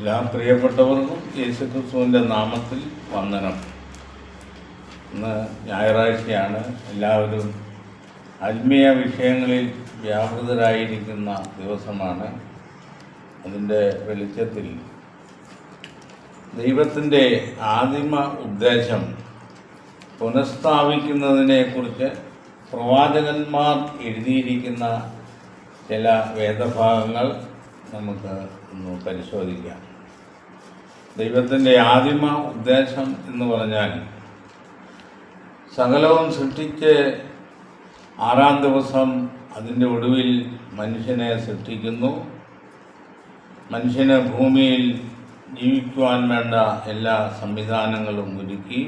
എല്ലാ പ്രിയപ്പെട്ടവർക്കും യേശുക്രിസ്തുവിന്റെ നാമത്തിൽ വന്ദനം. ഇന്ന് ഞായറാഴ്ചയാണ്. എല്ലാവരും ആത്മീയ വിഷയങ്ങളിൽ വ്യാപൃതരായിരിക്കുന്ന ദിവസമാണ്. അതിന്റെ വെളിച്ചത്തിൽ ദൈവത്തിന്റെ ആദിമ ഉദ്ദേശം പുനഃസ്ഥാപിക്കുന്നതിനെക്കുറിച്ച് പ്രവാചകന്മാർ എഴുതിയിരിക്കുന്ന ചില വേദഭാഗങ്ങൾ നമുക്ക് ഒന്ന് പരിശോധിക്കാം. ദൈവത്തിന്റെ ആദിമ ഉദ്ദേശം എന്ന് പറഞ്ഞാൽ സകലവും സൃഷ്ടിച്ച് ആറാം ദിവസം അതിന്റെ ഒടുവിൽ മനുഷ്യനെ സൃഷ്ടിക്കുന്നു. മനുഷ്യനെ ഭൂമിയിൽ ജീവിക്കുവാൻ വേണ്ട എല്ലാ സംവിധാനങ്ങളും ഒരുക്കി.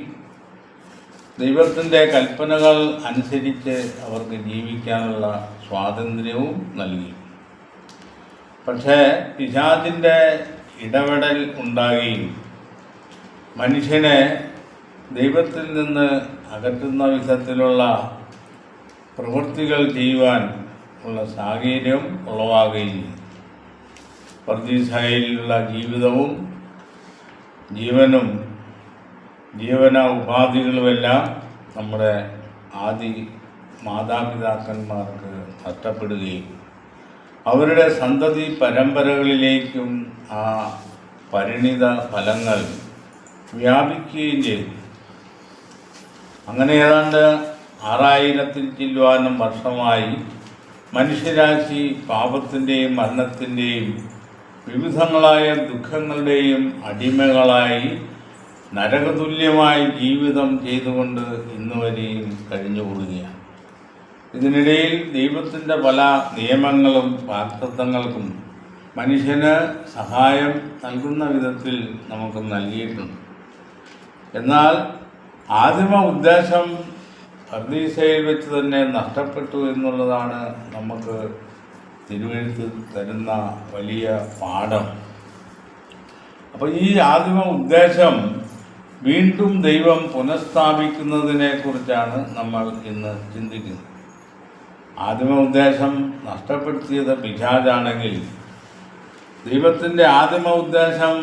ദൈവത്തിന്റെ കൽപ്പനകൾ അനുസരിച്ച് അവർക്ക് ജീവിക്കാനുള്ള സ്വാതന്ത്ര്യവും നൽകി. പക്ഷേ പിശാചിന്റെ ഇടപെടൽ ഉണ്ടാകുകയും മനുഷ്യനെ ദൈവത്തിൽ നിന്ന് അകറ്റുന്ന വിധത്തിലുള്ള പ്രവൃത്തികൾ ചെയ്യുവാൻ ഉള്ള സാഹചര്യം ഉളവാകുകയും. പർദീസായിലുള്ള ജീവിതവും ജീവനും ജീവന ഉപാധികളുമെല്ലാം നമ്മുടെ ആദി മാതാപിതാക്കന്മാർക്ക് നഷ്ടപ്പെടുകയും അവരുടെ സന്തതി പരമ്പരകളിലേക്കും ആ പരിണിത ഫലങ്ങൾ വ്യാപിക്കുകയും ചെയ്തു. അങ്ങനെ ഏതാണ്ട് ആറായിരത്തിൽ ചില്ലുവാനും വർഷമായി മനുഷ്യരാശി പാപത്തിന്റെയും മരണത്തിന്റെയും വിവിധങ്ങളായ ദുഃഖങ്ങളുടെയും അടിമകളായി നരകതുല്യമായി ജീവിതം ചെയ്തുകൊണ്ട് ഇന്നുവരെയും കഴിഞ്ഞുകൂടുകയാണ്. ഇതിനിടയിൽ ദൈവത്തിന്റെ പല നിയമങ്ങളും വാക്തത്വങ്ങൾക്കും മനുഷ്യന് സഹായം നൽകുന്ന വിധത്തിൽ നമുക്ക് നൽകിയിട്ടുണ്ട്. എന്നാൽ ആദിമ ഉദ്ദേശം പർദീസയിൽ വെച്ച് തന്നെ നഷ്ടപ്പെട്ടു എന്നുള്ളതാണ് നമുക്ക് തിരുവഴുത്ത് തരുന്ന വലിയ പാഠം. അപ്പോൾ ഈ ആദിമ ഉദ്ദേശം വീണ്ടും ദൈവം പുനഃസ്ഥാപിക്കുന്നതിനെ കുറിച്ചാണ് നമ്മൾ ഇന്ന് ചിന്തിക്കുന്നത്. ആദിമ ഉദ്ദേശം നഷ്ടപ്പെടുത്തിയത് പിശാജാണെങ്കിൽ ദൈവത്തിന്റെ ആദിമ ഉദ്ദേശം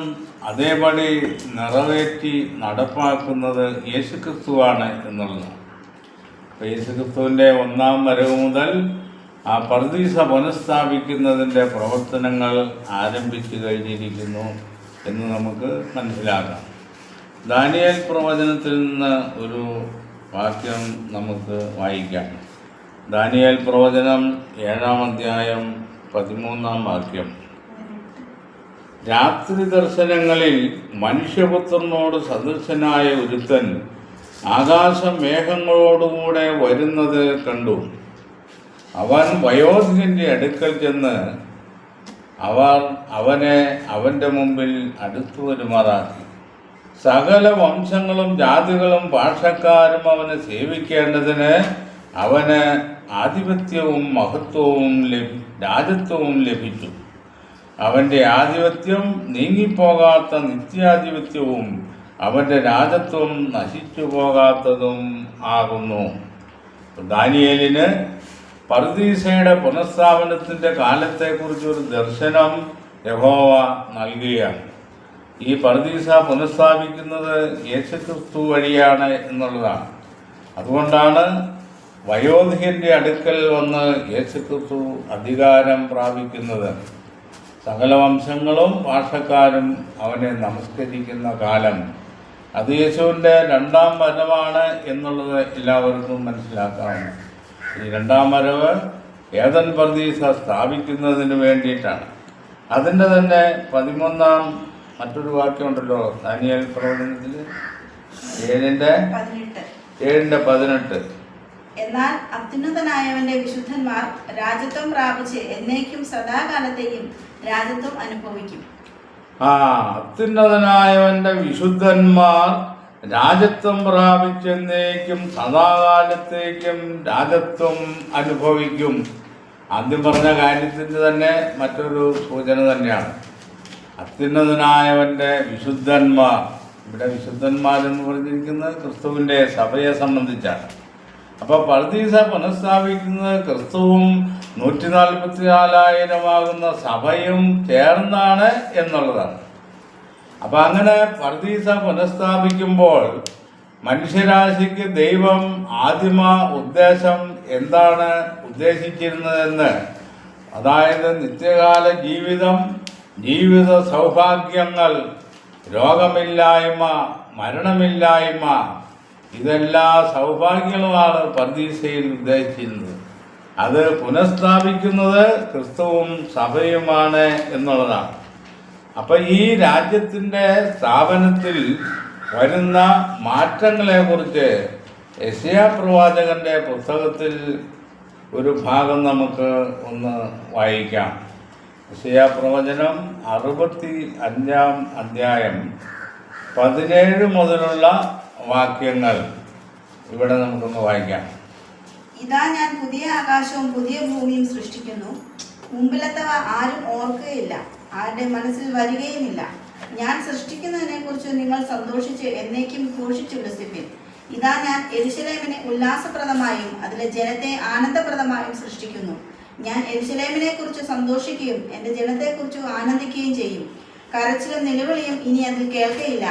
അതേപടി നിറവേറ്റി നടപ്പാക്കുന്നത് യേശുക്രിസ്തുവാണ് എന്നുള്ളതാണ്. അപ്പോൾ യേശുക്രിസ്തുവിന്റെ ഒന്നാം വരവ് മുതൽ ആ പ്രതീസ പുനഃസ്ഥാപിക്കുന്നതിന്റെ പ്രവർത്തനങ്ങൾ ആരംഭിച്ചു കഴിഞ്ഞിരിക്കുന്നു എന്ന് നമുക്ക് മനസ്സിലാക്കാം. ദാനിയൽ പ്രവചനത്തിൽ നിന്ന് ഒരു വാക്യം നമുക്ക് വായിക്കാം. ദാനിയേൽ പ്രവചനം ഏഴാം അധ്യായം പതിമൂന്നാം വാക്യം. രാത്രി ദർശനങ്ങളിൽ മനുഷ്യപുത്രനോട് സദൃശനായ ഒരുത്തൻ ആകാശമേഘങ്ങളോടുകൂടെ വരുന്നത് കണ്ടു. അവൻ വയോധികന്റെ അടുക്കൽ ചെന്ന് അവർ അവനെ അവന്റെ മുമ്പിൽ അടുത്തു വരുമാറാക്കി. സകല വംശങ്ങളും ജാതികളും ഭാഷക്കാരും അവനെ സേവിക്കേണ്ടതിന് അവന് ആധിപത്യവും മഹത്വവും രാജത്വവും ലഭിച്ചു. അവന്റെ ആധിപത്യം നീങ്ങിപ്പോകാത്ത നിത്യാധിപത്യവും അവന്റെ രാജത്വം നശിച്ചു പോകാത്തതും ആകുന്നു ദാനിയേലിന് പർദീസയുടെ പുനഃസ്ഥാപനത്തിന്റെ കാലത്തെക്കുറിച്ചൊരു ദർശനം യഹോവ നൽകുകയാണ്. ഈ പർദീസ പുനഃസ്ഥാപിക്കുന്നത് യേശുക്രിസ്തു വഴിയാണ് എന്നുള്ളതാണ്. അതുകൊണ്ടാണ് വയോധികന്റെ അടുക്കൽ വന്ന് യേശുക്രിസ്തു അധികാരം പ്രാപിക്കുന്നത്. സകല വംശങ്ങളും ഭാഷക്കാരും അവനെ നമസ്കരിക്കുന്ന കാലം. അത് യേശുവിന്റെ രണ്ടാം വരവാണ് എന്നുള്ളത് എല്ലാവർക്കും മനസ്സിലാക്കാം. ഈ രണ്ടാം വരവ് ഏതൻ പ്രതീസ സ്ഥാപിക്കുന്നതിന് വേണ്ടിയിട്ടാണ്. അതിന്റെ തന്നെ പതിമൂന്നാം മറ്റൊരു വാക്യമുണ്ടല്ലോ ദാനിയൽ പ്രവചനത്തിൽ ഏഴിന്റെ ഏഴിന്റെ പതിനെട്ട്. എന്നാൽ അത്യുന്നതനായവന്റെ വിശുദ്ധന്മാർ രാജ്യത്വം പ്രാപിച്ച് എന്നേക്കും സദാകാലത്തെയും രാജ്യത്വം അനുഭവിക്കും. ആ അത്യുന്നതനായവന്റെ വിശുദ്ധന്മാർ രാജത്വം പ്രാപിച്ചെന്നേക്കും സദാകാലത്തേക്കും രാജത്വം അനുഭവിക്കും. ആദ്യം പറഞ്ഞ കാര്യത്തിന്റെ തന്നെ മറ്റൊരു സൂചന തന്നെയാണ്. അത്യുന്നതനായവന്റെ വിശുദ്ധന്മാർ ഇവിടെ വിശുദ്ധന്മാരെന്ന് പറഞ്ഞിരിക്കുന്നത് ക്രിസ്തുവിന്റെ സഭയെ സംബന്ധിച്ചാണ്. അപ്പോൾ പർദീസ പുനഃസ്ഥാപിക്കുന്നത് ക്രിസ്തുവും നൂറ്റി നാൽപ്പത്തി നാലായിരമാകുന്ന സഭയും ചേർന്നാണ് എന്നുള്ളതാണ്. അപ്പൊ അങ്ങനെ പർദീസ പുനഃസ്ഥാപിക്കുമ്പോൾ മനുഷ്യരാശിക്ക് ദൈവം ആദിമ ഉദ്ദേശം എന്താണ് ഉദ്ദേശിച്ചിരുന്നതെന്ന്? അതായത് നിത്യകാല ജീവിതം ജീവിത സൗഭാഗ്യങ്ങൾ രോഗമില്ലായ്മ മരണമില്ലായ്മ ഇതെല്ലാ സൗഭാഗ്യങ്ങളുമാണ് പർദീസയിൽ ഉദ്ദേശിച്ചിരുന്നത്. അത് പുനഃസ്ഥാപിക്കുന്നത് ക്രിസ്തുവും സഭയുമാണ് എന്നുള്ളതാണ്. അപ്പൊ ഈ രാജ്യത്തിന്റെ സ്ഥാപനത്തിൽ വരുന്ന മാറ്റങ്ങളെ കുറിച്ച് യശയാ പ്രവാചകന്റെ പുസ്തകത്തിൽ ഒരു ഭാഗം നമുക്ക് ഒന്ന് വായിക്കാം. യശയാ പ്രവചനം അറുപത്തി അഞ്ചാം അധ്യായം പതിനേഴ് മുതലുള്ള വാക്യങ്ങൾ ഇവിടെ നമുക്കൊന്ന് വായിക്കാം. ഇതാ ഞാൻ പുതിയ ആകാശവും പുതിയ ഭൂമിയും സൃഷ്ടിക്കുന്നു. മുമ്പിലത്തവ ആരും ഓർക്കുകയില്ല. ആരുടെ മനസ്സിൽ വരികയുമില്ല. ഞാൻ സൃഷ്ടിക്കുന്നതിനെ കുറിച്ച് നിങ്ങൾ സന്തോഷിച്ച് എന്നേക്കും ഘോഷിച്ചുല്ലസിപ്പിൻ ഇതാ ഞാൻ എരിശലേമിനെ ഉല്ലാസപ്രദമായും അതിലെ ജനത്തെ ആനന്ദപ്രദമായും സൃഷ്ടിക്കുന്നു. ഞാൻ എരിശലേമിനെ കുറിച്ച് സന്തോഷിക്കുകയും എന്റെ ജനത്തെക്കുറിച്ച് ആനന്ദിക്കുകയും ചെയ്യും. കരച്ചിലും നിലവിളിയും ഇനി അതിൽ കേൾക്കയില്ല.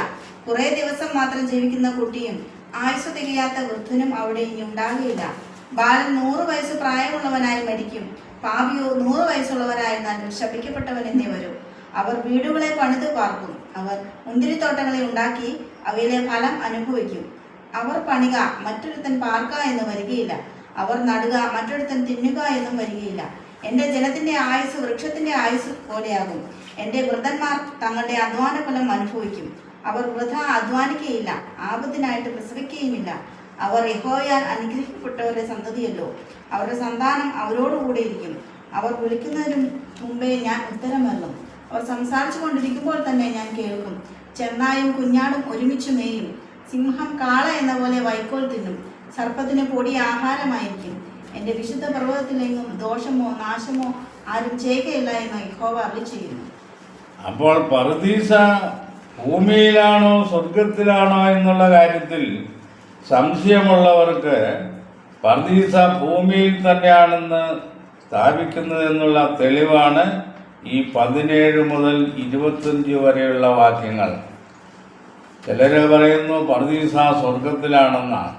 കുറെ ദിവസം മാത്രം ജീവിക്കുന്ന കുട്ടിയും ആയുസ് തികയാത്ത വൃദ്ധനും അവിടെ ഇനി ഉണ്ടാകില്ല. ബാലൻ നൂറ് വയസ്സ് പ്രായമുള്ളവനായി മരിക്കും. പാപിയോ നൂറ് വയസ്സുള്ളവരായിരുന്നാലും ശപിക്കപ്പെട്ടവൻ എന്നേ വരൂ. അവർ വീടുകളെ പണിത് പാർക്കും. അവർ മുന്തിരിത്തോട്ടങ്ങളെ ഉണ്ടാക്കി അവയിലെ ഫലം അനുഭവിക്കും. അവർ പണിക മറ്റൊരുത്തൻ പാർക്ക എന്ന് വരികയില്ല. അവർ നടുക മറ്റൊരുത്തൻ തിന്നുക എന്നും വരികയില്ല. എന്റെ ജനത്തിന്റെ ആയുസ് വൃക്ഷത്തിന്റെ ആയുസ് പോലെയാകും. എന്റെ വൃദ്ധന്മാർ തങ്ങളുടെ അധ്വാന ഫലം അനുഭവിക്കും. അവർ വൃഥ അധ്വാനിക്കുകയില്ല ആപത്തിനായിട്ട് പ്രസവിക്കുകയുമില്ല. അവർ യഹോയാൽ അനുഗ്രഹിക്കപ്പെട്ടവരുടെ സന്തതിയല്ലോ. അവരുടെ സന്താനം അവരോടുകൂടെ ഇരിക്കും. അവർ വിളിക്കുന്നതിനും മുമ്പേ ഞാൻ ഉത്തരം നൽകും അവർ സംസാരിച്ചു കൊണ്ടിരിക്കുമ്പോൾ തന്നെ ഞാൻ കേൾക്കും. ചെന്നായും കുഞ്ഞാടും ഒരുമിച്ച് മേയും. സിംഹം കാള എന്ന പോലെ വൈക്കോൽ തിന്നും. സർപ്പത്തിന് പൊടി ആഹാരമായിരിക്കും. എന്റെ വിശുദ്ധ പർവതത്തിലെങ്ങും ദോഷമോ നാശമോ ആരും ചെയ്യുകയില്ല എന്ന് യഹോവ അറിയിച്ചിരുന്നു അപ്പോൾ പർദീസ ഭൂമിയിലാണോ സ്വർഗത്തിലാണോ എന്നുള്ള കാര്യത്തിൽ സംശയമുള്ളവർക്ക് പർദീസ ഭൂമിയിൽ തന്നെയാണെന്ന് സ്ഥാപിക്കുന്നത് എന്നുള്ള തെളിവാണ് ഈ പതിനേഴ് മുതൽ ഇരുപത്തഞ്ച് വരെയുള്ള വാക്യങ്ങൾ. ചിലർ പറയുന്നു പർദീസ സ്വർഗത്തിലാണെന്നാണ്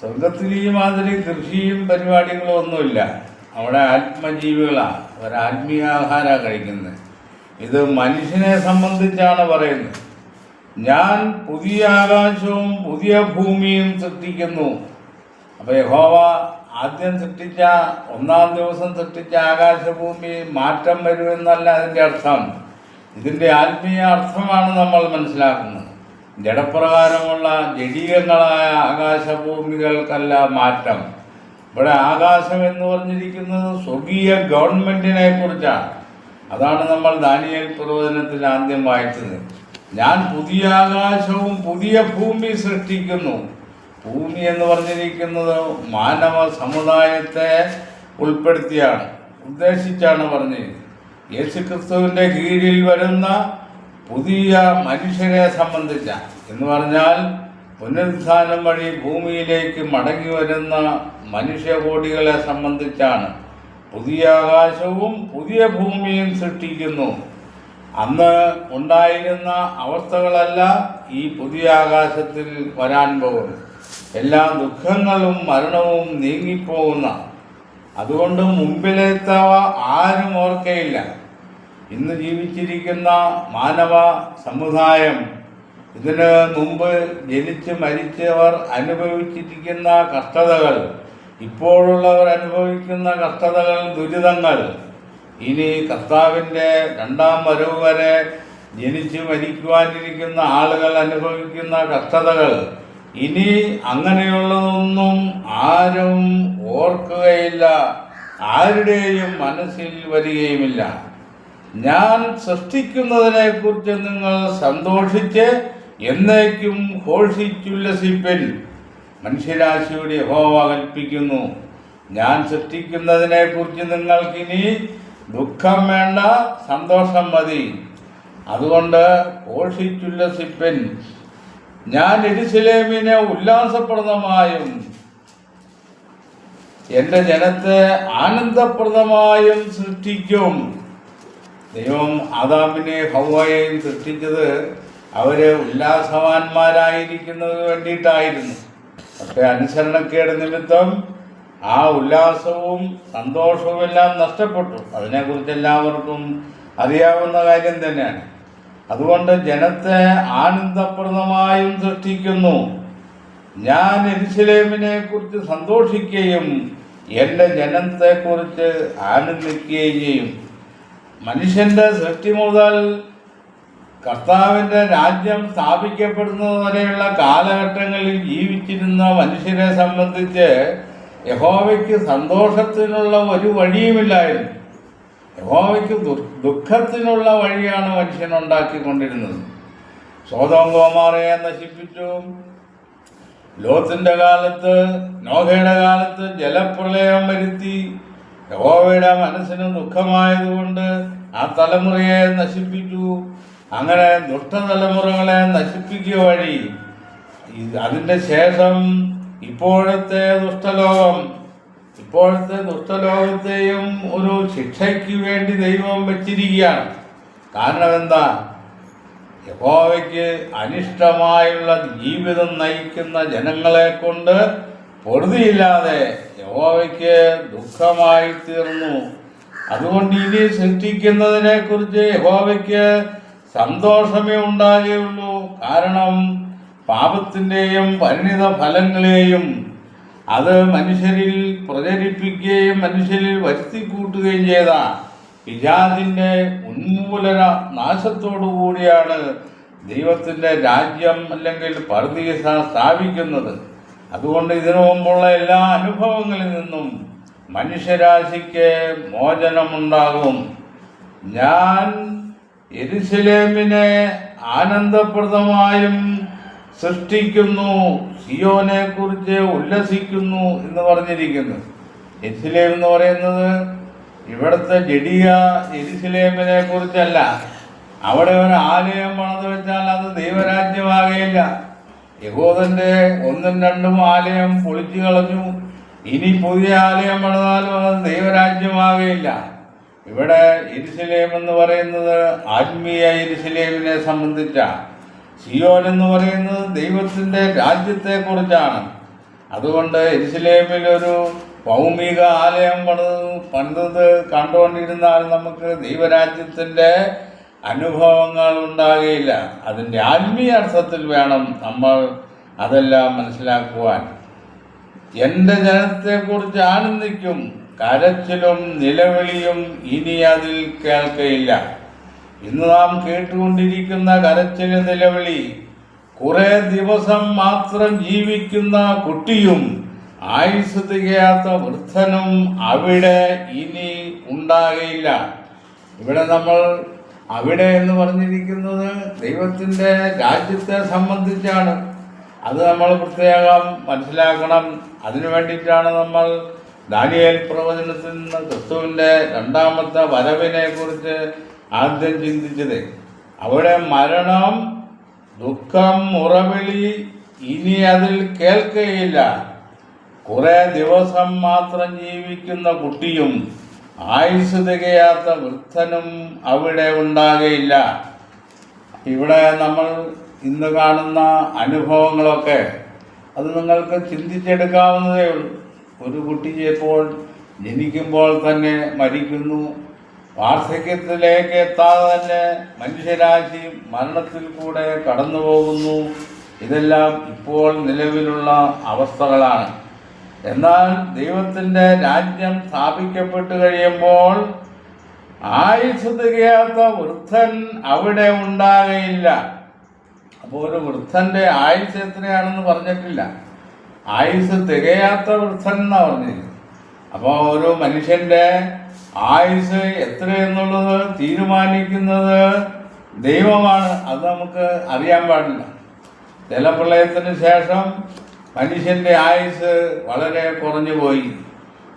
സ്വർഗത്തിൽ ഈ മാതിരി കൃഷിയും പരിപാടികളും ഒന്നുമില്ല. അവിടെ ആത്മജീവികളാണ് അവർ ആത്മീയാഹാരമാണ് കഴിക്കുന്നത്. ഇത് മനുഷ്യനെ സംബന്ധിച്ചാണ് പറയുന്നത്. ഞാൻ പുതിയ ആകാശവും പുതിയ ഭൂമിയും സൃഷ്ടിക്കുന്നു. അപ്പൊ യഹോവ ആദ്യം സൃഷ്ടിച്ച ഒന്നാം ദിവസം സൃഷ്ടിച്ച ആകാശഭൂമി മാറ്റം വരുമെന്നല്ല അതിന്റെ അർത്ഥം. ഇതിന്റെ ആത്മീയ അർത്ഥമാണ് നമ്മൾ മനസ്സിലാക്കുന്നത്. ജഡപ്രകാരമുള്ള ജഡീകങ്ങളായ ആകാശഭൂമികൾക്കല്ല മാറ്റം. ഇവിടെ ആകാശം എന്ന് പറഞ്ഞിരിക്കുന്നത് സ്വർഗീയ ഗവൺമെന്റിനെ കുറിച്ചാണ്. അതാണ് നമ്മൾ ദാനിയൽ പ്രവചനത്തിൽ ആദ്യം വായിച്ചത്. ഞാൻ പുതിയ ആകാശവും പുതിയ ഭൂമി സൃഷ്ടിക്കുന്നു. ഭൂമി എന്ന് പറഞ്ഞിരിക്കുന്നത് മാനവ സമുദായത്തെ ഉൾപ്പെടുത്തിയാണ് ഉദ്ദേശിച്ചാണ് പറഞ്ഞത് യേശുക്രിസ്തുവിന്റെ കീഴിൽ വരുന്ന പുതിയ മനുഷ്യരെ സംബന്ധിച്ച എന്ന് പറഞ്ഞാൽ പുനരുത്ഥാനം വഴി ഭൂമിയിലേക്ക് മടങ്ങി വരുന്ന മനുഷ്യകോടികളെ സംബന്ധിച്ചാണ്. പുതിയ ആകാശവും പുതിയ ഭൂമിയും സൃഷ്ടിക്കുന്നു. അന്ന് ഉണ്ടായിരുന്ന അവസ്ഥകളല്ല ഈ പുതിയ ആകാശത്തിൽ വരാൻ പോകുന്നു എല്ലാ ദുഃഖങ്ങളും മരണവും നീങ്ങിപ്പോകുന്ന. അതുകൊണ്ട് മുമ്പിലെത്തവ ആരും ഓർക്കയില്ല. ഇന്ന് ജീവിച്ചിരിക്കുന്ന മാനവ സമുദായം ഇതിന് മുമ്പ് ജനിച്ച് മരിച്ചവർ അനുഭവിച്ചിരിക്കുന്ന കഷ്ടതകൾ ഇപ്പോഴുള്ളവർ അനുഭവിക്കുന്ന കഷ്ടതകൾ ദുരിതങ്ങൾ ഇനി കർത്താവിന്റെ രണ്ടാം വരവ് വരെ ജനിച്ച് മരിക്കുവാനിരിക്കുന്ന ആളുകൾ അനുഭവിക്കുന്ന കഷ്ടതകൾ ഇനി അങ്ങനെയുള്ളതൊന്നും ആരും ഓർക്കുകയില്ല ആരുടെയും മനസ്സിൽ വരികയുമില്ല. ഞാൻ സൃഷ്ടിക്കുന്നതിനെക്കുറിച്ച് നിങ്ങൾ സന്തോഷിച്ച് എന്നേക്കും ഘോഷിച്ചുല്ലസിപ്പിൻ. മനുഷ്യരാശിയുടെ യഹോവ കൽപ്പിക്കുന്നു ഞാൻ സൃഷ്ടിക്കുന്നതിനെ കുറിച്ച് നിങ്ങൾക്കിനി ദുഃഖം വേണ്ട സന്തോഷം മതി. അതുകൊണ്ട് ഘോഷിച്ചുല്ലസിപ്പിൻ. ഞാൻ എരിസിലേമിനെ ഉല്ലാസപ്രദമായും എന്റെ ജനത്തെ ആനന്ദപ്രദമായും സൃഷ്ടിക്കും. ദൈവം ആദാമിനെ ഹൗവയെയും സൃഷ്ടിച്ചത് അവരെ ഉല്ലാസവാന്മാരായിരിക്കുന്നത് വേണ്ടിയിട്ടായിരുന്നു. പക്ഷെ അനുസരണക്കേട് നിമിത്തം ആ ഉല്ലാസവും സന്തോഷവും എല്ലാം നഷ്ടപ്പെട്ടു. അതിനെക്കുറിച്ച് എല്ലാവർക്കും അറിയാവുന്ന കാര്യം തന്നെയാണ്. അതുകൊണ്ട് ജനത്തെ ആനന്ദപ്രദമായും സൃഷ്ടിക്കുന്നു. ഞാൻ എരിശിലേമിനെ കുറിച്ച് സന്തോഷിക്കുകയും എന്റെ ജനത്തെക്കുറിച്ച് ആനന്ദിക്കുകയും ചെയ്യും. മനുഷ്യന്റെ സൃഷ്ടി മുതൽ കർത്താവിന്റെ രാജ്യം സ്ഥാപിക്കപ്പെടുന്നത് വരെയുള്ള കാലഘട്ടങ്ങളിൽ ജീവിച്ചിരുന്ന മനുഷ്യരെ സംബന്ധിച്ച് യഹോവയ്ക്ക് സന്തോഷത്തിനുള്ള ഒരു വഴിയുമില്ലായിരുന്നു. യഹോവയ്ക്ക് ദുഃഖത്തിനുള്ള വഴിയാണ് മനുഷ്യൻ ഉണ്ടാക്കിക്കൊണ്ടിരുന്നത്. സ്വതം ഗോമാറയെ നശിപ്പിച്ചു. ലോത്തിന്റെ കാലത്ത് നോഹയുടെ കാലത്ത് ജലപ്രളയം വരുത്തി. യഹോവയുടെ മനസ്സിന് ദുഃഖമായതുകൊണ്ട് ആ തലമുറയെ നശിപ്പിച്ചു. അങ്ങനെ ദുഷ്ടതലമുറകളെ നശിപ്പിക്കുക വഴി അതിന്റെ ശേഷം ഇപ്പോഴത്തെ ദുഷ്ടലോകം ഇപ്പോഴത്തെ ദുഷ്ടലോകത്തെയും ഒരു ശിക്ഷയ്ക്ക് വേണ്ടി ദൈവം വെച്ചിരിക്കുകയാണ്. കാരണം എന്താ? യഹോവയ്ക്ക് അനിഷ്ടമായുള്ള ജീവിതം നയിക്കുന്ന ജനങ്ങളെ കൊണ്ട് പൊറുതിയില്ലാതെ യഹോവയ്ക്ക് ദുഃഖമായി തീർന്നു അതുകൊണ്ട് ഇനി സൃഷ്ടിക്കുന്നതിനെ കുറിച്ച് യഹോവയ്ക്ക് സന്തോഷമേ ഉണ്ടാകുകയുള്ളൂ കാരണം പാപത്തിന്റെയും പരിണിത ഫലങ്ങളെയും അത് മനുഷ്യരിൽ പ്രചരിപ്പിക്കുകയും മനുഷ്യരിൽ വരുത്തി കൂട്ടുകയും ചെയ്ത പിജാതിന്റെ ഉന്മൂലന നാശത്തോടു കൂടിയാണ് ദൈവത്തിന്റെ രാജ്യം അല്ലെങ്കിൽ പർദീസ സ്ഥാപിക്കുന്നത്. അതുകൊണ്ട് ഇതിനു മുമ്പുള്ള എല്ലാ അനുഭവങ്ങളിൽ നിന്നും മനുഷ്യരാശിക്ക് മോചനമുണ്ടാകും. ഞാൻ എരുസലേമിനെ ആനന്ദപ്രദമായും സൃഷ്ടിക്കുന്നു സിയോനെ കുറിച്ച് ഉല്ലസിക്കുന്നു എന്ന് പറഞ്ഞിരിക്കുന്നു എരുസലേം എന്ന് പറയുന്നത് ഇവിടുത്തെ ജഡിയ എരുസലേമിനെ കുറിച്ചല്ല അവിടെ ഒരു ആലയം പണിത് വെച്ചാൽ അത് ദൈവരാജ്യമാകയില്ല യഹോദന്റെ ഒന്നും രണ്ടും ആലയം പൊളിച്ചു കളഞ്ഞു. ഇനി പുതിയ ആലയം പണിതാലും അത് ദൈവരാജ്യമാകയില്ല ഇവിടെ ഇരുസലേം എന്ന് പറയുന്നത് ആത്മീയ ഇരുസലേമിനെ സംബന്ധിച്ചാണ് സിയോൻ എന്ന് പറയുന്നത് ദൈവത്തിന്റെ രാജ്യത്തെ കുറിച്ചാണ് അതുകൊണ്ട് എരുസലേമിൽ ഒരു ഭൗമിക ആലയം പണിത് കണ്ടുകൊണ്ടിരുന്നാൽ നമുക്ക് ദൈവരാജ്യത്തിന്റെ അനുഭവങ്ങൾ ഉണ്ടാകുകയില്ല അതിന്റെ ആത്മീയ അർത്ഥത്തിൽ വേണം നമ്മൾ അതെല്ലാം മനസ്സിലാക്കുവാൻ. എന്റെ ജനത്തെക്കുറിച്ച് ആനന്ദിക്കും. കരച്ചിലും നിലവിളിയും ഇനി അതിൽ കേൾക്കയില്ല. ഇന്ന് നാം കേട്ടുകൊണ്ടിരിക്കുന്ന കരച്ചിൽ നിലവിളി കുറെ ദിവസം മാത്രം ജീവിക്കുന്ന കുട്ടിയും ആയുസ് തികയാത്ത വൃദ്ധനും അവിടെ ഇനി ഉണ്ടാകയില്ല. ഇവിടെ നമ്മൾ അവിടെ എന്ന് പറഞ്ഞിരിക്കുന്നത് ദൈവത്തിന്റെ രാജ്യത്തെ സംബന്ധിച്ചാണ്. അത് നമ്മൾ പ്രത്യേകം മനസ്സിലാക്കണം. അതിനു വേണ്ടിയിട്ടാണ് നമ്മൾ ദാനിയേൽ പ്രവചനത്തിൽ നിന്ന് ക്രിസ്തുവിന്റെ രണ്ടാമത്തെ വരവിനെ കുറിച്ച് ആദ്യം ചിന്തിച്ചത് അവിടെ മരണം ദുഃഖം മുറവിളി ഇനി അതിൽ കേൾക്കുകയില്ല കുറെ ദിവസം മാത്രം ജീവിക്കുന്ന കുട്ടിയും ആയുസ് തികയാത്ത വൃദ്ധനും അവിടെ ഉണ്ടാകയില്ല. ഇവിടെ നമ്മൾ ഇന്ന് കാണുന്ന അനുഭവങ്ങളൊക്കെ അത് നിങ്ങൾക്ക് ചിന്തിച്ചെടുക്കാവുന്നതേ ഉള്ളൂ. ഒരു കുട്ടി ചിലപ്പോൾ ജനിക്കുമ്പോൾ തന്നെ മരിക്കുന്നു. വാർദ്ധക്യത്തിലേക്ക് എത്താതെ തന്നെ മനുഷ്യരാശി മരണത്തിൽ കൂടെ കടന്നു പോകുന്നു ഇതെല്ലാം ഇപ്പോൾ നിലവിലുള്ള അവസ്ഥകളാണ്. എന്നാൽ ദൈവത്തിന്റെ രാജ്യം സ്ഥാപിക്കപ്പെട്ട് കഴിയുമ്പോൾ ആയുസ് തികയാത്ത വൃദ്ധൻ അവിടെ ഉണ്ടാകയില്ല. അപ്പോൾ ഒരു വൃദ്ധന്റെ ആയുസ് എത്രയാണെന്ന് പറഞ്ഞിട്ടില്ല. ആയുസ് തികയാത്ത വൃദ്ധൻ എന്നാ പറഞ്ഞത് അപ്പോൾ ഒരു മനുഷ്യന്റെ ആയുസ് എത്രയെന്നുള്ളത് തീരുമാനിക്കുന്നത് ദൈവമാണ്. അത് നമുക്ക് അറിയാൻ പാടില്ല. ജലപ്രളയത്തിന് ശേഷം മനുഷ്യന്റെ ആയുസ് വളരെ കുറഞ്ഞു പോയി.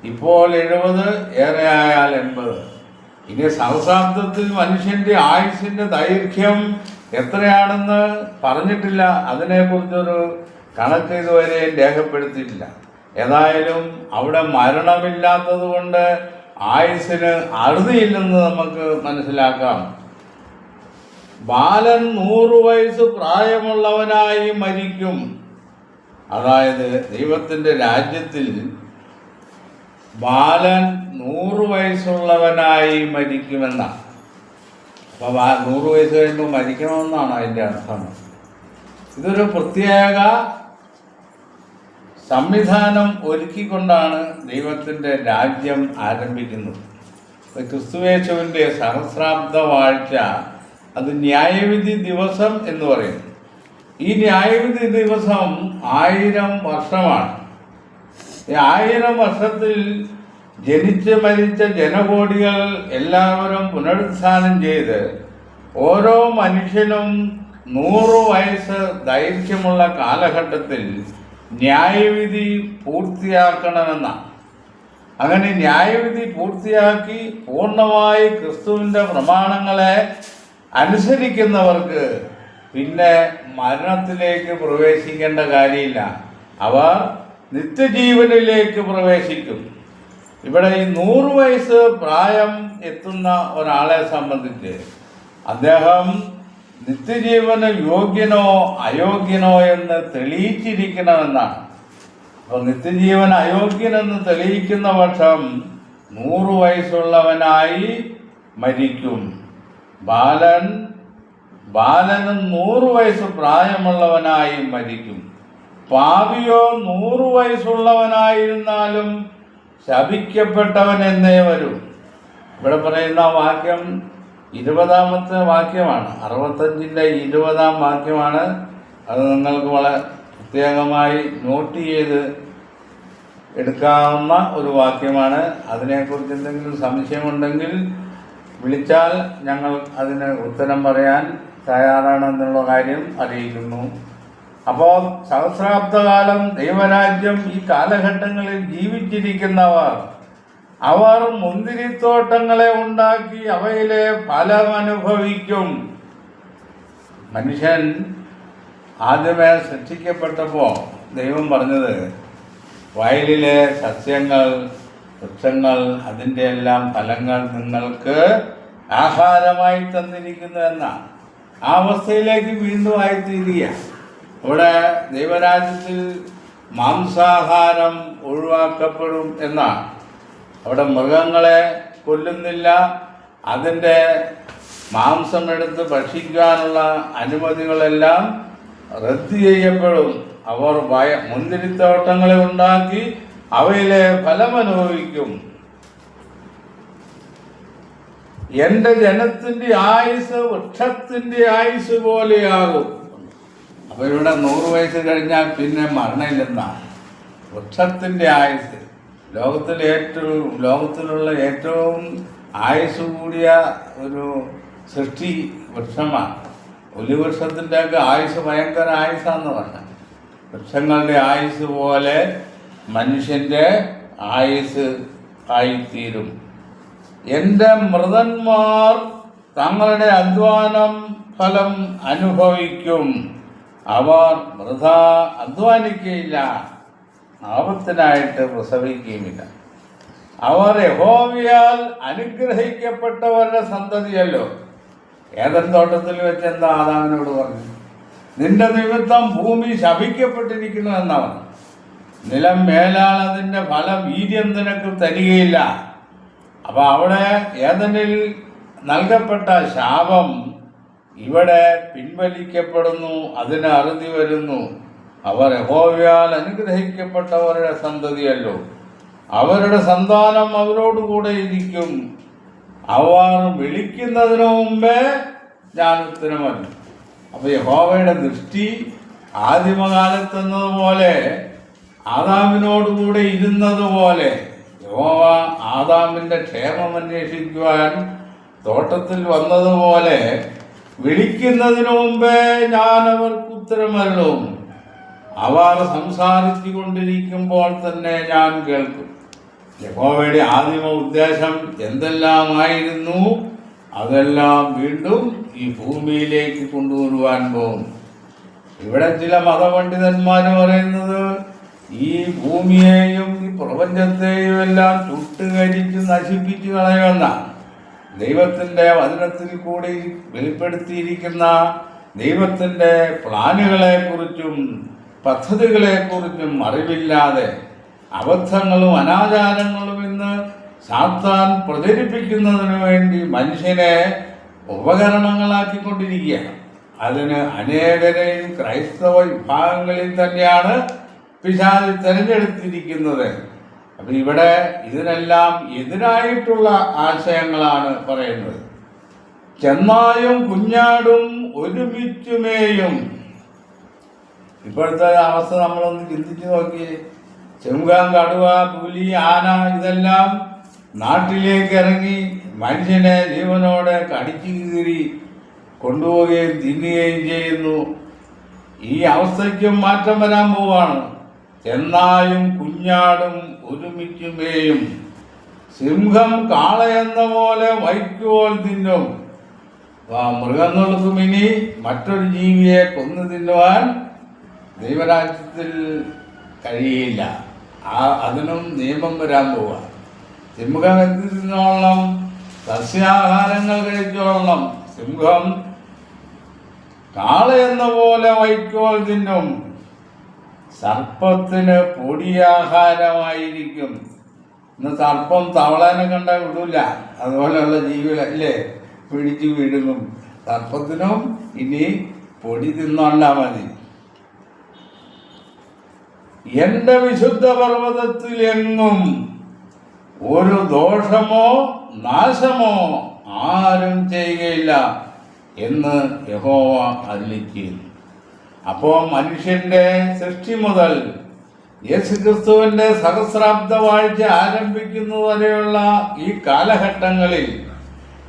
ഇപ്പോൾ എഴുപത് ഏറെ ആയാൽ എൺപത്. ഇനി സഹസാബ്ദത്തിൽ മനുഷ്യന്റെ ആയുസിന്റെ ദൈർഘ്യം എത്രയാണെന്ന് പറഞ്ഞിട്ടില്ല. അതിനെക്കുറിച്ചൊരു കണക്ക് ഇതുവരെ രേഖപ്പെടുത്തിയിട്ടില്ല. ഏതായാലും അവിടെ മരണമില്ലാത്തത് കൊണ്ട് ആയുസിന് അറുതിയില്ലെന്ന് നമുക്ക് മനസ്സിലാക്കാം. ബാലൻ നൂറു വയസ്സ് പ്രായമുള്ളവനായി മരിക്കും. അതായത് ദൈവത്തിന്റെ രാജ്യത്തിൽ ബാലൻ നൂറ് വയസ്സുള്ളവനായി മരിക്കുമെന്നാണ് അപ്പോൾ നൂറ് വയസ്സ് കഴിയുമ്പോൾ മരിക്കണമെന്നാണ് അതിന്റെ അർത്ഥം. ഇതൊരു പ്രത്യേക സംവിധാനം ഒരുക്കിക്കൊണ്ടാണ് ദൈവത്തിന്റെ രാജ്യം ആരംഭിക്കുന്നത്. ക്രിസ്തുവേശുവിന്റെ സഹസ്രാബ്ദ വാഴ്ച അത് ന്യായവിധി ദിവസം എന്ന് പറയുന്നു. ഈ ന്യായവിധി ദിവസം ആയിരം വർഷമാണ്. ഈ ആയിരം വർഷത്തിൽ ജനിച്ച് മരിച്ച ജനകോടികൾ എല്ലാവരും പുനരുത്ഥാനം ചെയ്ത് ഓരോ മനുഷ്യനും നൂറ് വയസ്സ് ദൈർഘ്യമുള്ള കാലഘട്ടത്തിൽ ന്യായവിധി പൂർത്തിയാക്കണമെന്ന. അങ്ങനെ ന്യായവിധി പൂർത്തിയാക്കി പൂർണമായി ക്രിസ്തുവിന്റെ പ്രമാണങ്ങളെ അനുസരിക്കുന്നവർക്ക് പിന്നെ മരണത്തിലേക്ക് പ്രവേശിക്കേണ്ട കാര്യമില്ല. അവർ നിത്യജീവനിലേക്ക് പ്രവേശിക്കും. ഇവിടെ ഈ നൂറ് വയസ്സ് പ്രായം എത്തുന്ന ഒരാളെ സംബന്ധിച്ച് അദ്ദേഹം നിത്യജീവന് യോഗ്യനോ അയോഗ്യനോ എന്ന് തെളിയിച്ചിരിക്കണമെന്നാണ്. അപ്പോൾ നിത്യജീവൻ അയോഗ്യനെന്ന് തെളിയിക്കുന്ന പക്ഷം നൂറ് വയസ്സുള്ളവനായി മരിക്കും. ബാലൻ ബാലനും നൂറ് വയസ്സ് പ്രായമുള്ളവനായി മരിക്കും. പാവിയോ നൂറ് വയസ്സുള്ളവനായിരുന്നാലും ശപിക്കപ്പെട്ടവൻ എന്നേ വരും. ഇവിടെ പറയുന്ന വാക്യം ഇരുപതാമത്തെ വാക്യമാണ്. അറുപത്തഞ്ചിന്റെ ഇരുപതാം വാക്യമാണ്. അത് നിങ്ങൾക്ക് വളരെ പ്രത്യേകമായി നോട്ട് ചെയ്ത് എടുക്കാവുന്ന ഒരു വാക്യമാണ്. അതിനെക്കുറിച്ച് എന്തെങ്കിലും സംശയമുണ്ടെങ്കിൽ വിളിച്ചാൽ ഞങ്ങൾ അതിന് ഉത്തരം പറയാൻ തയ്യാറാണെന്നുള്ള കാര്യം അറിയിക്കുന്നു. അപ്പോൾ സഹസ്രാബ്ദകാലം ദൈവരാജ്യം ഈ കാലഘട്ടങ്ങളിൽ ജീവിച്ചിരിക്കുന്നവർ അവർ മുന്തിരിത്തോട്ടങ്ങളെ ഉണ്ടാക്കി അവയിലെ ഫലം അനുഭവിക്കും. മനുഷ്യൻ ആദ്യമേ സൃഷ്ടിക്കപ്പെട്ടപ്പോൾ ദൈവം പറഞ്ഞത് വയലിലെ സസ്യങ്ങൾ വൃക്ഷങ്ങൾ അതിന്റെ എല്ലാം ഫലങ്ങൾ നിങ്ങൾക്ക് ആഹാരമായി തന്നിരിക്കുന്നു എന്നാണ് ആ അവസ്ഥയിലേക്ക് വീണ്ടും ആയിത്തീരുക ഇവിടെ ദൈവരാജ്യത്തിൽ മാംസാഹാരം ഒഴിവാക്കപ്പെടും എന്നാണ് അവിടെ മൃഗങ്ങളെ കൊല്ലുന്നില്ല. അതിന്റെ മാംസം എടുത്ത് ഭക്ഷിക്കാനുള്ള അനുമതികളെല്ലാം റദ്ദ് ചെയ്യപ്പെടും. അവർ ഭയ മുന്തിരിത്തോട്ടങ്ങളെ ഉണ്ടാക്കി അവയിലെ ഫലമനുഭവിക്കും. എന്റെ ജനത്തിന്റെ ആയുസ് വൃക്ഷത്തിന്റെ ആയുസ് പോലെയാകും. അപ്പൊ ഇവിടെ നൂറ് വയസ്സ് കഴിഞ്ഞാൽ പിന്നെ മരണമില്ലെന്നാണ്. വൃക്ഷത്തിന്റെ ആയുസ്. ലോകത്തിൽ ഏറ്റവും ലോകത്തിലുള്ള ഏറ്റവും ആയുസ് കൂടിയ ഒരു സൃഷ്ടി വൃക്ഷമാണ്. ഒലിവൃക്ഷത്തിന്റെ ഒക്കെ ആയുസ് ഭയങ്കര ആയുസാന്ന് പറഞ്ഞത് വൃക്ഷങ്ങളുടെ ആയുസ് പോലെ മനുഷ്യന്റെ ആയുസ് ആയിത്തീരും. എന്റെ മൃതന്മാർ തങ്ങളുടെ അധ്വാനം ഫലം അനുഭവിക്കും. അവർ വൃഥ അധ്വാനിക്കുകയില്ല. ആപത്തിനായിട്ട് പ്രസവിക്കുകയുമില്ല. അവർ യഹോവിയാൽ അനുഗ്രഹിക്കപ്പെട്ടവരുടെ സന്തതിയല്ലോ. ഏതൻ തോട്ടത്തിൽ വെച്ച് എന്താ ആദാമിനോട് പറഞ്ഞു? നിന്റെ നിമിത്തം ഭൂമി ശപിക്കപ്പെട്ടിരിക്കുന്നു എന്നാണ് നിലം മേലാൽ ഫലം വീര്യം നിനക്ക് തരികയില്ല. അപ്പോൾ അവിടെ ഏതനിൽ നൽകപ്പെട്ട ശാപം ഇവിടെ പിൻവലിക്കപ്പെടുന്നു അതിന് അറുതി വരുന്നു. അവർ യഹോവയാൽ അനുഗ്രഹിക്കപ്പെട്ടവരുടെ സന്തതിയല്ലോ. അവരുടെ സന്താനം അവരോടുകൂടെ ഇരിക്കും. അവർ വിളിക്കുന്നതിന് മുമ്പേ ഞാൻ ഉത്തരമല്ല അപ്പൊ യഹോവയുടെ ദൃഷ്ടി ആദിമകാലത്തെന്നതുപോലെ ആദാമിനോടുകൂടെ ഇരുന്നതുപോലെ യഹോവ ആദാമിന്റെ ക്ഷേമം അന്വേഷിക്കുവാൻ തോട്ടത്തിൽ വന്നതുപോലെ വിളിക്കുന്നതിന് മുമ്പേ ഞാൻ അവർക്ക് ഉത്തരമല്ലും അവർ സംസാരിച്ചു കൊണ്ടിരിക്കുമ്പോൾ തന്നെ ഞാൻ കേൾക്കും. യഹോവയുടെ ആദിമ ഉദ്ദേശം എന്തെല്ലാമായിരുന്നു? അതെല്ലാം വീണ്ടും ഈ ഭൂമിയിലേക്ക് കൊണ്ടുവരുവാൻ പോകും ഇവിടെ ചില മതപണ്ഡിതന്മാർ പറയുന്നത് ഈ ഭൂമിയെയും ഈ പ്രപഞ്ചത്തെയും എല്ലാം ചുട്ടുകരിച്ച് നശിപ്പിച്ചു കളയുന്ന ദൈവത്തിന്റെ വചനത്തിൽ കൂടി വെളിപ്പെടുത്തിയിരിക്കുന്ന ദൈവത്തിന്റെ പ്ലാനുകളെക്കുറിച്ചും പദ്ധതികളെക്കുറിച്ചും അറിവില്ലാതെ അബദ്ധങ്ങളും അനാചാരങ്ങളും ഇന്ന് സാത്താൻ പ്രചരിപ്പിക്കുന്നതിന് വേണ്ടി മനുഷ്യനെ ഉപകരണങ്ങളാക്കിക്കൊണ്ടിരിക്കുകയാണ്. അതിന് അനേകരെയും ക്രൈസ്തവ വിഭാഗങ്ങളിൽ തന്നെയാണ് പിശാച് തിരഞ്ഞെടുത്തിരിക്കുന്നത്. അപ്പൊ ഇവിടെ ഇതിനെല്ലാം എതിരായിട്ടുള്ള ആശയങ്ങളാണ് പറയുന്നത്. ചെന്നായും കുഞ്ഞാടും ഒരുമിച്ചുമേയും ഇപ്പോഴത്തെ അവസ്ഥ നമ്മളൊന്ന് ചിന്തിച്ചു നോക്കി. ചെങ്കാം കടുവ പുലി ആന ഇതെല്ലാം നാട്ടിലേക്ക് ഇറങ്ങി മനുഷ്യനെ ജീവനോടെ കടിച്ചു കീറി കൊണ്ടുപോവുകയും തിന്നുകയും ചെയ്യുന്നു. ഈ അവസ്ഥയ്ക്കും മാറ്റം വരാൻ പോവാണ്. ചെന്നായും കുഞ്ഞാടും ഒരുമിച്ചുമേയും. സിംഹം കാളയെന്ന പോലെ വൈക്കുപോൽ തിന്നും. മൃഗം മൃഗങ്ങൾക്കും ഇനി മറ്റൊരു ജീവിയെ കൊന്നു തിന്നുവാൻ ദൈവരാജ്യത്തിൽ കഴിയില്ല. ആ അതിനും നിയമം വരാൻ പോവാ. സിംഹം എന്ത് സസ്യാഹാരങ്ങൾ കഴിച്ചോളണം. സിംഹം കാളയെന്ന പോലെ വൈക്കോൽ തിന്നും. സർപ്പത്തിന് പൊടിയാഹാരമായിരിക്കും. ഇന്ന് സർപ്പം തവളേനെ കണ്ട വിടൂല. അതുപോലെയുള്ള ജീവികളല്ലേ പിടിച്ചു വീഴുന്നു സർപ്പത്തിനും ഇനി പൊടി തിന്നോണ്ടാ മതി. എന്റെ വിശുദ്ധ പർവതത്തിൽ എങ്ങും ഒരു ദോഷമോ നാശമോ ആരും ചെയ്യുകയില്ല എന്ന് യഹോവ അരുളിക്കുന്നു അപ്പോൾ മനുഷ്യന്റെ സൃഷ്ടി മുതൽ യേശുക്രിസ്തുവിന്റെ സഹസ്രാബ്ദ വാഴ്ച ആരംഭിക്കുന്നു വരെയുള്ള ഈ കാലഘട്ടങ്ങളിൽ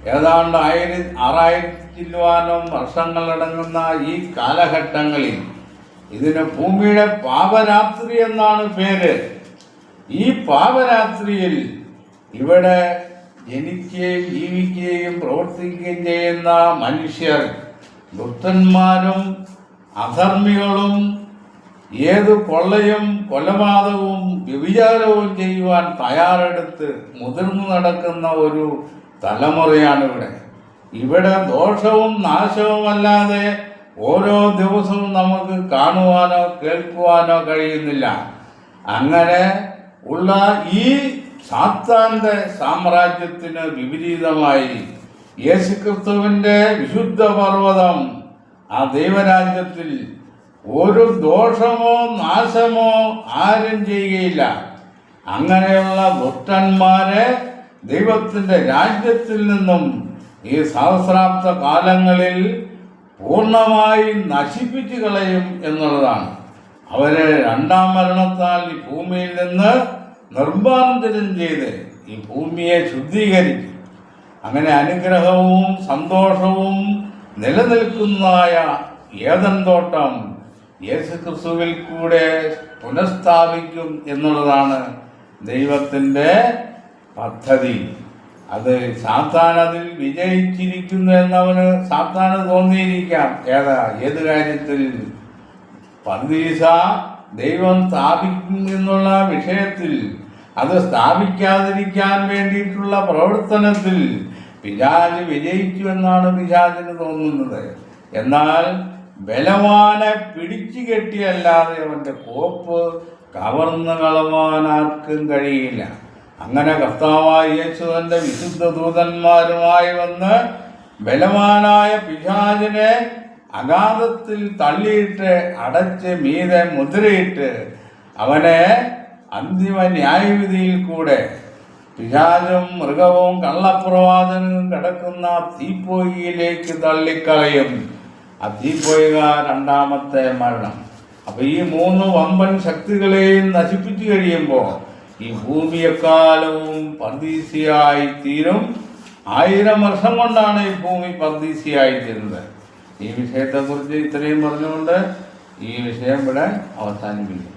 ഏതാണ്ട് ആയിരത്തി ചില്ലുവാനും വർഷങ്ങളടങ്ങുന്ന ഈ കാലഘട്ടങ്ങളിൽ ഇതിന് ഭൂമിയുടെ പാപരാത്രി എന്നാണ് പേര്. ഈ പാപരാത്രിയിൽ ഇവിടെ ജനിക്കുകയും ജീവിക്കുകയും പ്രവർത്തിക്കുകയും ചെയ്യുന്ന മനുഷ്യർ ദുഷ്ടന്മാരും അധർമ്മികളും ഏത് കൊള്ളയും കൊലപാതകവും വ്യഭിചാരവും ചെയ്യുവാൻ തയ്യാറെടുത്ത് മുതിർന്നു നടക്കുന്ന ഒരു തലമുറയാണിവിടെ ഇവിടെ ദോഷവും നാശവുമല്ലാതെ ഓരോ ദിവസവും നമുക്ക് കാണുവാനോ കേൾക്കുവാനോ കഴിയുന്നില്ല. അങ്ങനെ ഉള്ള ഈ സാത്താന്റെ സാമ്രാജ്യത്തിന് വിപരീതമായി യേശുക്രിസ്തുവിന്റെ വിശുദ്ധ പർവതം ആ ദൈവരാജ്യത്തിൽ ഒരു ദോഷമോ നാശമോ ആരും ചെയ്യുകയില്ല. അങ്ങനെയുള്ള ദുഷ്ടന്മാരെ ദൈവത്തിന്റെ രാജ്യത്തിൽ നിന്നും ഈ സഹസ്രാബ്ദ കാലങ്ങളിൽ പൂർണമായി നശിപ്പിച്ചു കളയും എന്നുള്ളതാണ്. അവരെ രണ്ടാം മരണത്താൽ ഈ ഭൂമിയിൽ നിന്ന് നിർമ്മാർജനം ചെയ്ത് ഈ ഭൂമിയെ ശുദ്ധീകരിക്കും. അങ്ങനെ അനുഗ്രഹവും സന്തോഷവും നിലനിൽക്കുന്നതായ ഏതൻ തോട്ടം യേശുക്രിസ്തുവിൽ കൂടെ പുനഃസ്ഥാപിക്കും എന്നുള്ളതാണ് ദൈവത്തിന്റെ പദ്ധതി. അത് സാത്താൻ അതിൽ വിജയിച്ചിരിക്കുന്നു എന്നവന് സാത്താന് തോന്നിയിരിക്കാം. ഏതാ? ഏത് കാര്യത്തിൽ? പന്തീസ ദൈവം സ്ഥാപിക്കും എന്നുള്ള വിഷയത്തിൽ. അത് സ്ഥാപിക്കാതിരിക്കാൻ വേണ്ടിയിട്ടുള്ള പ്രവർത്തനത്തിൽ പിശാജ് വിജയിച്ചു എന്നാണ് പിശാജിന് തോന്നുന്നത്. എന്നാൽ ബലവാനെ പിടിച്ചു കെട്ടിയല്ലാതെ അവന്റെ കോപ്പ് കവർന്നു കളവാൻ ആർക്കും കഴിയില്ല. അങ്ങനെ കർത്താവായ യേശു തന്റെ വിശുദ്ധ ദൂതന്മാരുമായി വന്ന് ബലവാനായ പിശാചിനെ അഗാധത്തിൽ തള്ളിയിട്ട് അടച്ച് മീതെ മുദ്രയിട്ട് അവനെ അന്തിമ ന്യായവിധിയിൽ കൂടെ പിശാചും മൃഗവും കള്ളപ്രവാചനും കിടക്കുന്ന തീപ്പൊയ്യിലേക്ക് തള്ളിക്കളയും. ആ തീപ്പോയിക രണ്ടാമത്തെ മരണം. അപ്പൊ ഈ മൂന്ന് വമ്പൻ ശക്തികളെയും നശിപ്പിച്ചു കഴിയുമ്പോൾ ഈ ഭൂമിയെക്കാലവും പർദീസിയായി തീരും ആയിരം വർഷം കൊണ്ടാണ് ഈ ഭൂമി പർദീസിയായി തീരുന്നത് ഈ വിഷയത്തെക്കുറിച്ച് ഇത്രയും പറഞ്ഞുകൊണ്ട് ഈ വിഷയം ഇവിടെ അവസാനിപ്പിക്കും